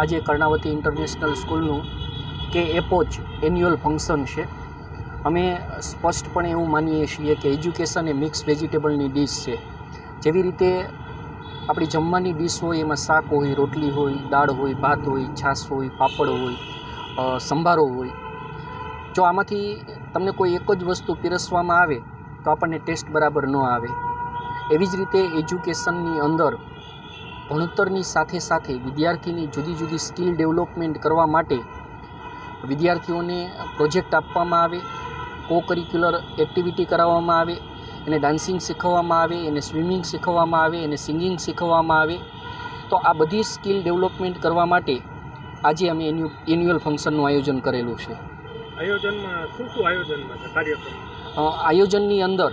આજે કર્ણાવતી ઇન્ટરનેશનલ સ્કૂલનું કે એપોચ એન્યુઅલ ફંક્શન છે. અમે સ્પષ્ટપણે એવું માનીએ છીએ કે એજ્યુકેશન એ મિક્સ વેજીટેબલની ડીશ છે. જેવી રીતે આપણી જમવાની ડીશ હોય, એમાં શાક હોય, રોટલી હોય, દાળ હોય, ભાત હોય, છાશ હોય, પાપડ હોય સંભારો હોય. જો આમાંથી તમને કોઈ એક જ વસ્તુ પીરસવામાં આવે, તો આપણને ટેસ્ટ બરાબર ન આવે. એવી જ રીતે એજ્યુકેશનની અંદર ભણતરની સાથે સાથે વિદ્યાર્થીની જુદી જુદી સ્કિલ ડેવલપમેન્ટ કરવા માટે વિદ્યાર્થીઓને પ્રોજેક્ટ આપવામાં આવે કો કરિક્યુલર એક્ટિવિટી કરાવવામાં આવે એને ડાન્સિંગ શીખવવામાં આવે એને સ્વિમિંગ શીખવવામાં આવે એને સિંગિંગ શીખવવામાં આવે. તો આ બધી સ્કિલ ડેવલપમેન્ટ કરવા માટે આજે અમે એન્યુ એન્યુઅલ ફંક્શનનું આયોજન કરેલું છે. આયોજનમાં શું શું આયોજનમાં છે કાર્યક્રમ? આયોજનની અંદર